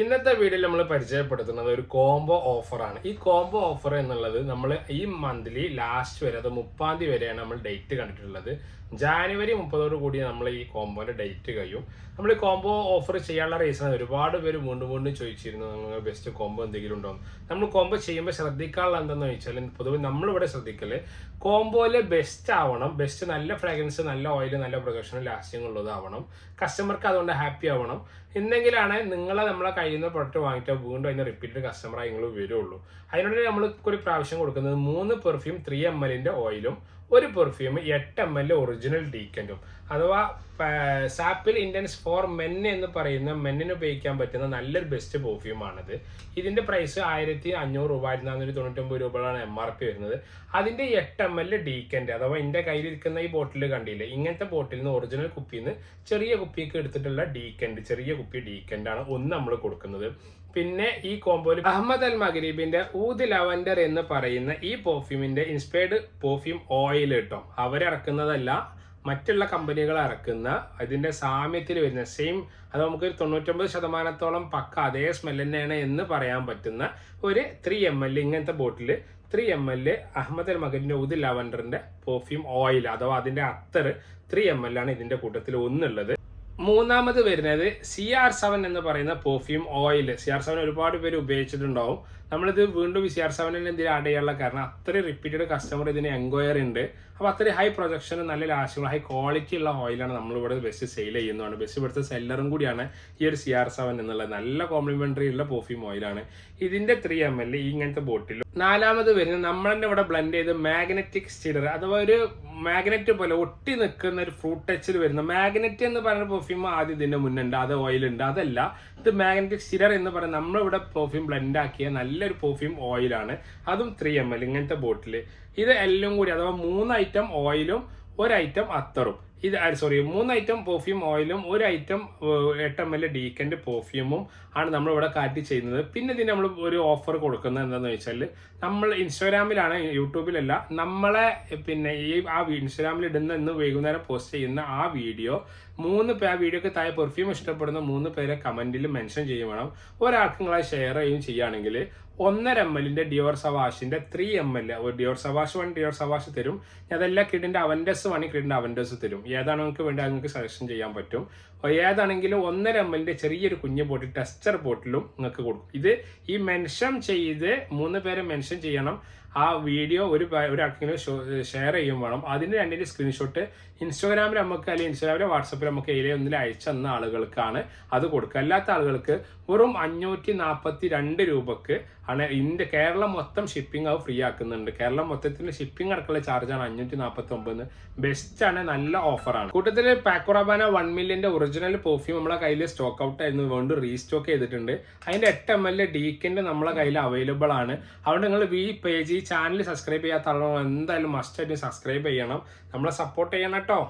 ഇന്നത്തെ വീഡിയോയിൽ നമ്മൾ പരിചയപ്പെടുത്തുന്നത് ഒരു കോംബോ ഓഫറാണ് ഈ കോംബോ ഓഫർ എന്നുള്ളത് നമ്മൾ ഈ മന്ത്ലി ലാസ്റ്റ് വരെ അത് മുപ്പാം തീയതി വരെയാണ് നമ്മൾ ഡേറ്റ് കണ്ടിട്ടുള്ളത്. ജാനുവരി മുപ്പതോട് കൂടി നമ്മൾ ഈ കോംബോന്റെ ഡേറ്റ് കഴിയും. നമ്മൾ ഈ കോംബോ ഓഫർ ചെയ്യാനുള്ള റീസൺ ഒരുപാട് പേര് വീണ്ടും മുണ്ടും ചോദിച്ചിരുന്നു നിങ്ങൾ ബെസ്റ്റ് കോംബോ എന്തെങ്കിലും ഉണ്ടോ? നമ്മൾ കോംബോ ചെയ്യുമ്പോൾ ശ്രദ്ധിക്കാനുള്ള എന്താണെന്ന് ചോദിച്ചാൽ പൊതുവെ നമ്മളിവിടെ ശ്രദ്ധിക്കൽ കോംബോയിൽ ബെസ്റ്റ് ആവണം. ബെസ്റ്റ് നല്ല ഫ്രാഗ്രൻസ് നല്ല ഓയിൽ നല്ല പ്രൊഡക്ഷൻ ലാസ്റ്റിംഗ് ഉള്ളതാവണം. കസ്റ്റമർക്ക് അതുകൊണ്ട് ഹാപ്പി ആവണം. എന്നെങ്കിലാണ് നിങ്ങളെ നമ്മളെ കയ്യിൽ നിന്ന് പ്രൊഡക്റ്റ് വാങ്ങിയിട്ട് വീണ്ടും അതിന് റിപ്പീറ്റഡ് കസ്റ്റമറായി നിങ്ങൾ വരുള്ളൂ. അതിനോട് നമ്മൾ ഒരു പ്രാവശ്യം കൊടുക്കുന്നത് മൂന്ന് പെർഫ്യൂം ത്രീ എം എല്ലിന്റെ ഓയിലും ഒരു പെർഫ്യൂം എട്ട് എം എൽ ഒറിജിനൽ ഡീക്കന്റും അഥവാ സാപ്പിൽ ഇൻഡൻസ് ഫോർ മെൻ എന്ന് പറയുന്ന മെന്നിന് ഉപയോഗിക്കാൻ പറ്റുന്ന നല്ലൊരു ബെസ്റ്റ് പെർഫ്യൂമാണിത് ഇതിന്റെ പ്രൈസ് ആയിരത്തി അഞ്ഞൂറ് രൂപ ആയിരത്തി നാനൂറ്റി തൊണ്ണൂറ്റൊമ്പത് രൂപകളാണ് എം ആർ പി വരുന്നത്. അതിന്റെ എട്ട് എം എൽ ഡീക്കന്റ് അഥവാ എന്റെ കയ്യിലിരിക്കുന്ന ഈ ബോട്ടിൽ കണ്ടില്ലേ? ഇങ്ങനത്തെ ബോട്ടിൽ നിന്ന് ഒറിജിനൽ കുപ്പിയിൽ നിന്ന് ചെറിയ കുപ്പിയൊക്കെ എടുത്തിട്ടുള്ള ഡീക്കന്റ് ചെറിയ കുപ്പി ഡീക്കന്റ് ആണ് ഒന്ന് നമ്മൾ കൊടുക്കുന്നത്. പിന്നെ ഈ കോമ്പോയിൽ അഹമ്മദ് അൽ മഗരീബിന്റെ ഊദ് ലവൻഡർ എന്ന് പറയുന്ന ഈ പെർഫ്യൂമിന്റെ ഇൻസ്പയർഡ് പെർഫ്യൂം ഓയിൽ കിട്ടും അവരിറക്കുന്നതല്ല മറ്റുള്ള കമ്പനികൾ ഇറക്കുന്ന അതിന്റെ സാമ്യത്തിൽ വരുന്ന സെയിം അത് നമുക്ക് തൊണ്ണൂറ്റൊമ്പത് ശതമാനത്തോളം പക്ക അതേ സ്മെൽ തന്നെയാണ് എന്ന് പറയാൻ പറ്റുന്ന ഒരു ത്രീ എം എൽ ഇങ്ങനത്തെ bottle three M L Ahmed Al മഗ്രീബിന്റെ ഉദ് പെർഫ്യൂം ഓയിൽ അഥവാ അതിന്റെ അത്തർ ത്രീ എം എൽ ആണ് ഇതിന്റെ കൂട്ടത്തിൽ ഒന്നുള്ളത്. മൂന്നാമത് വരുന്നത് സി ആർ സെവൻ എന്ന് പറയുന്ന perfume oil C R seven ഒരുപാട് പേര് ഉപയോഗിച്ചിട്ടുണ്ടാവും. നമ്മളിത് വീണ്ടും സി ആർ സെവനിൽ എന്തിനാ ആഡ് ചെയ്യാനുള്ള കാരണം അത്രയും റിപ്പീറ്റഡ് കസ്റ്റമർ ഇതിന് എൻക്വയറി ഉണ്ട്. അപ്പോൾ അത്രയും ഹൈ പ്രൊജക്ഷനും നല്ല ലാസ്റ്റുള്ള ഹൈ ക്വാളിറ്റി ഉള്ള ഓയിലാണ് നമ്മളിവിടെ ബെസ്റ്റ് സെയിൽ ചെയ്യുന്നതാണ്. ബെസ്റ്റ് ഇവിടുത്തെ സെല്ലറും കൂടിയാണ് ഈ ഒരു സി ആർ സെവൻ എന്നുള്ളത്. നല്ല കോംപ്ലിമെന്ററി ഉള്ള പെർഫ്യൂം ഓയിലാണ് ഇതിന്റെ ത്രീ എം എൽ ഇങ്ങനത്തെ ബോട്ടിലും നാലാമത് വരുന്നത് തന്നെ ഇവിടെ ബ്ലെൻഡ് ചെയ്ത് മാഗ്നറ്റിക് സ്റ്റിഡർ അഥവാ ഒരു മാഗ്നറ്റ് പോലെ ഒട്ടി നിൽക്കുന്ന ഒരു ഫ്രൂട്ട് ടച്ചിൽ വരുന്ന മാഗ്നറ്റ് എന്ന് പറയുന്ന പെർഫ്യൂം ആദ്യം ഇതിന്റെ മുന്നുണ്ട് അത് ഓയിലുണ്ട് അതല്ല ഇത് മാഗ്നറ്റിക് സ്റ്റിഡർ എന്ന് പറയുന്നത് നമ്മളിവിടെ പെർഫ്യൂം ബ്ലെൻഡ് ആക്കിയ നല്ലൊരു പെർഫ്യൂം ഓയിലാണ് അതും ത്രീ എം എൽ ഇങ്ങനത്തെ ബോട്ടിൽ ഇത് എല്ലാം കൂടി അഥവാ മൂന്ന് ഐറ്റം ഓയിലും ഒരു ഐറ്റം അത്തറും. ഇത് സോറി മൂന്ന് ഐറ്റം പെർഫ്യൂം ഓയിലും ഒരു ഐറ്റം എട്ട് എം എൽ ഡീക്കന്റ് പെർഫ്യൂമും ആണ് നമ്മളിവിടെ കാറ്റി ചെയ്യുന്നത്. പിന്നെ ഇതിന് നമ്മൾ ഒരു ഓഫർ കൊടുക്കുന്നത് എന്താണെന്ന് വെച്ചാൽ നമ്മൾ ഇൻസ്റ്റാഗ്രാമിലാണ് യൂട്യൂബിലല്ല നമ്മളെ പിന്നെ ഈ ആ ഇൻസ്റ്റാഗ്രാമിൽ ഇടുന്ന ഇന്ന് വൈകുന്നേരം പോസ്റ്റ് ചെയ്യുന്ന ആ വീഡിയോ മൂന്ന് പേ ആ വീഡിയോക്ക് താഴെ പെർഫ്യൂം ഇഷ്ടപ്പെടുന്ന മൂന്ന് പേരെ കമന്റിൽ മെൻഷൻ ചെയ്യും ഒരാൾക്ക് നിങ്ങളെ ഷെയർ ചെയ്യും ചെയ്യുകയാണെങ്കിൽ ഒന്നര എം എല്ലിന്റെ Dior സവാഷിന്റെ three M L Dior Sauvage one Dior Sauvage തരും. അതെല്ലാം കിഡിന്റെ അവൻഡസ് വൺ കിഡിന്റെ അവൻഡസ് തരും. ഏതാണ് നിങ്ങൾക്ക് വേണ്ടി നിങ്ങൾക്ക് സജഷൻ ചെയ്യാൻ പറ്റും. ഏതാണെങ്കിലും ഒന്നര എം എല്ലിന്റെ ചെറിയൊരു കുഞ്ഞു ബോട്ടിൽ ടെസ്റ്റർ ബോട്ടിലും നിങ്ങൾക്ക് കൊടുക്കും. ഇത് ഈ മെൻഷൻ ചെയ്ത് മൂന്ന് പേരെ മെൻഷൻ ചെയ്യണം. ആ വീഡിയോ ഒരു ഒരാൾക്കെങ്കിലും ഷെയർ ചെയ്യും വേണം. അതിന് രണ്ടിന്റെ സ്ക്രീൻഷോട്ട് ഇൻസ്റ്റാഗ്രാമിൽ നമുക്ക് അല്ലെങ്കിൽ ഇൻസ്റ്റാഗ്രാമിലെ വാട്സപ്പിൽ നമുക്ക് ഏലേ ഒന്നിൽ അയച്ചെന്ന ആളുകൾക്കാണ് അത് കൊടുക്കുക. അല്ലാത്ത ആളുകൾക്ക് വെറും അഞ്ഞൂറ്റി നാൽപ്പത്തി രണ്ട് രൂപക്ക് ആണ് ഇന്ത്യ കേരളം മൊത്തം ഷിപ്പിംഗ് അത് ഫ്രീ ആക്കുന്നുണ്ട്. കേരളം മൊത്തത്തിൽ ഷിപ്പിംഗ് അടക്കമുള്ള ചാർജാണ് അഞ്ഞൂറ്റി നാൽപ്പത്തി ഒമ്പത് ബെസ്റ്റ് ആണ് നല്ല ഓഫറാണ് കൂട്ടത്തിൽ പാക്കോറാബാന വൺ മില്യന്റെ ഒറിജിനൽ പെർഫ്യൂം നമ്മളെ കയ്യിൽ സ്റ്റോക്ക് ഔട്ട് ആയിരുന്നു. വീണ്ടും റീസ്റ്റോക്ക് ചെയ്തിട്ടുണ്ട്. അതിന്റെ എട്ട് എം എൽ ഡീക്കിന്റെ നമ്മളെ കയ്യിൽ അവൈലബിൾ ആണ്. അതുകൊണ്ട് നിങ്ങൾ വി പേജ് ഈ ചാനൽ സബ്സ്ക്രൈബ് ചെയ്യാത്ത ആളുകൾ എന്തായാലും മസ്റ്റ് ആയിട്ട് സബ്സ്ക്രൈബ് ചെയ്യണം. നമ്മളെ സപ്പോർട്ട് ചെയ്യണം കേട്ടോ.